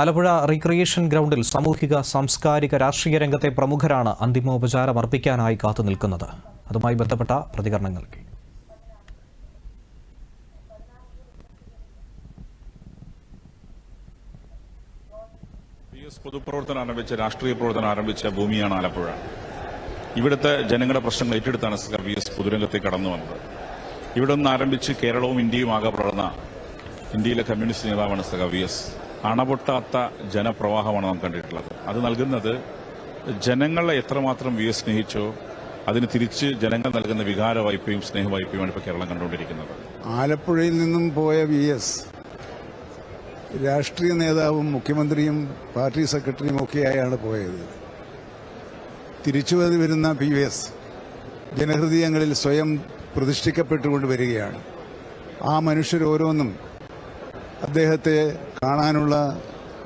Alappuzha recreation ഗ്രൗണ്ടിൽ സാമൂഹിക സാംസ്കാരിക രാഷ്ട്രീയ രംഗത്തെ പ്രമുഖരാണ് അന്തിമോപചാരം അർപ്പിക്കാനായി കാത്തു നിൽക്കുന്നത്. അതുമായി ബന്ധപ്പെട്ട പ്രതികരണങ്ങൾ പൊതുപ്രവർത്തനം ആരംഭിച്ച രാഷ്ട്രീയ പ്രവർത്തനം ആരംഭിച്ച ഭൂമിയാണ് ആലപ്പുഴ. ഇവിടുത്തെ ജനങ്ങളുടെ പ്രശ്നങ്ങൾ ഏറ്റെടുത്താണ് സർ വി എസ് പൊതുരംഗത്തേക്ക് കടന്നു വന്നത്. ഇവിടെ നിന്ന് ആരംഭിച്ച് കേരളവും ഇന്ത്യയും ആകെ വളർന്ന ഇന്ത്യയിലെ കമ്മ്യൂണിസ്റ്റ് നേതാവാണ് സർക്കാർ വി എസ് അണപൊട്ടാത്ത ജനപ്രവാഹമാണ് നാം കണ്ടിട്ടുള്ളത്. അത് നൽകുന്നത് ജനങ്ങളെ എത്രമാത്രം വി സ്നേഹിച്ചോ അതിന് തിരിച്ച് ജനങ്ങൾ നൽകുന്ന വികാര വായ്പയും സ്നേഹ വായ്പയുമാണ് ഇപ്പോൾ കേരളം കണ്ടുകൊണ്ടിരിക്കുന്നത്. ആലപ്പുഴയിൽ നിന്നും പോയ വി എസ് രാഷ്ട്രീയ നേതാവും മുഖ്യമന്ത്രിയും പാർട്ടി സെക്രട്ടറിയും ഒക്കെയായാണ് പോയത്. തിരിച്ചു വരുന്ന പി എസ് ജനഹൃദയങ്ങളിൽ സ്വയം പ്രതിഷ്ഠിക്കപ്പെട്ടുകൊണ്ട് വരികയാണ്. ആ മനുഷ്യരോരോന്നും അദ്ദേഹത്തെ കാണാനുള്ള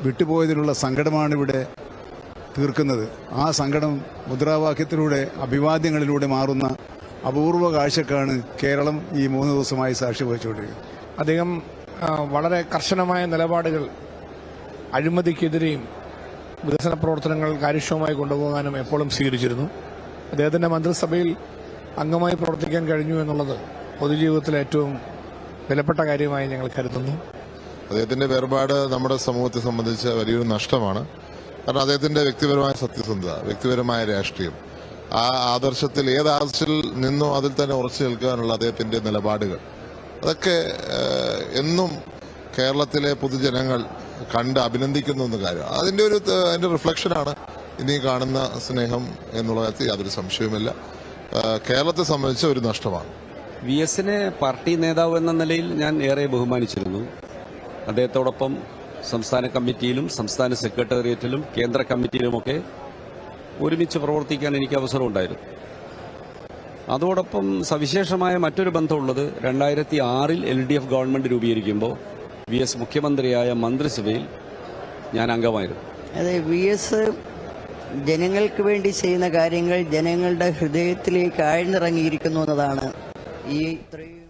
വിട്ടുപോയതിലുള്ള സങ്കടമാണ് ഇവിടെ തീർക്കുന്നത്. ആ സങ്കടം മുദ്രാവാക്യത്തിലൂടെ അഭിവാദ്യങ്ങളിലൂടെ മാറുന്ന അപൂർവ കാഴ്ചക്കാണ് കേരളം ഈ മൂന്ന് ദിവസമായി സാക്ഷി വഹിച്ചുകൊണ്ടിരിക്കുന്നത് അദ്ദേഹം വളരെ കർശനമായ നിലപാടുകൾ അഴിമതിക്കെതിരെയും വികസന പ്രവർത്തനങ്ങൾ കാര്യക്ഷമമായി കൊണ്ടുപോകാനും എപ്പോഴും സ്വീകരിച്ചിരുന്നു. അദ്ദേഹത്തിന്റെ മന്ത്രിസഭയിൽ അംഗമായി പ്രവർത്തിക്കാൻ കഴിഞ്ഞു എന്നുള്ളത് പൊതുജീവിതത്തിലെ ഏറ്റവും വിലപ്പെട്ട കാര്യമായി ഞങ്ങൾ കരുതുന്നു. അദ്ദേഹത്തിന്റെ വേർപാട് നമ്മുടെ സമൂഹത്തെ സംബന്ധിച്ച് വലിയൊരു നഷ്ടമാണ്. കാരണം അദ്ദേഹത്തിന്റെ വ്യക്തിപരമായ സത്യസന്ധത വ്യക്തിപരമായ രാഷ്ട്രീയം ആ ആദർശത്തിൽ ഏത് ആദർശത്തിൽ നിന്നോ അതിൽ തന്നെ ഉറച്ചു നിൽക്കാനുള്ള അദ്ദേഹത്തിന്റെ നിലപാടുകൾ. അതൊക്കെ എന്നും കേരളത്തിലെ പൊതുജനങ്ങൾ കണ്ട് അഭിനന്ദിക്കുന്ന ഒന്ന് കാര്യം. അതിന്റെ ഒരു അതിന്റെ റിഫ്ലക്ഷനാണ് ഇനി കാണുന്ന സ്നേഹം എന്നുള്ള കാര്യത്തിൽ യാതൊരു സംശയവുമില്ല. കേരളത്തെ സംബന്ധിച്ച ഒരു നഷ്ടമാണ്. വി എസിനെ പാർട്ടി നേതാവ് എന്ന നിലയിൽ ഞാൻ ഏറെ ബഹുമാനിച്ചിരുന്നു. അദ്ദേഹത്തോടൊപ്പം സംസ്ഥാന കമ്മിറ്റിയിലും സംസ്ഥാന സെക്രട്ടേറിയറ്റിലും കേന്ദ്ര കമ്മിറ്റിയിലുമൊക്കെ ഒരുമിച്ച് പ്രവർത്തിക്കാൻ എനിക്ക് അവസരമുണ്ടായിരുന്നു. അതോടൊപ്പം സവിശേഷമായ മറ്റൊരു ബന്ധമുള്ളത് രണ്ടായിരത്തി ആറിൽ എൽ ഡി എഫ് ഗവൺമെന്റ് രൂപീകരിക്കുമ്പോൾ വി എസ് മുഖ്യമന്ത്രിയായ മന്ത്രിസഭയിൽ ഞാൻ അംഗമായിരുന്നു. അതെ വി എസ് ജനങ്ങൾക്ക് വേണ്ടി ചെയ്യുന്ന കാര്യങ്ങൾ ജനങ്ങളുടെ ഹൃദയത്തിലേക്ക് ആഴ്ന്നിറങ്ങിയിരിക്കുന്നു എന്നതാണ് ഈ ഇത്രയും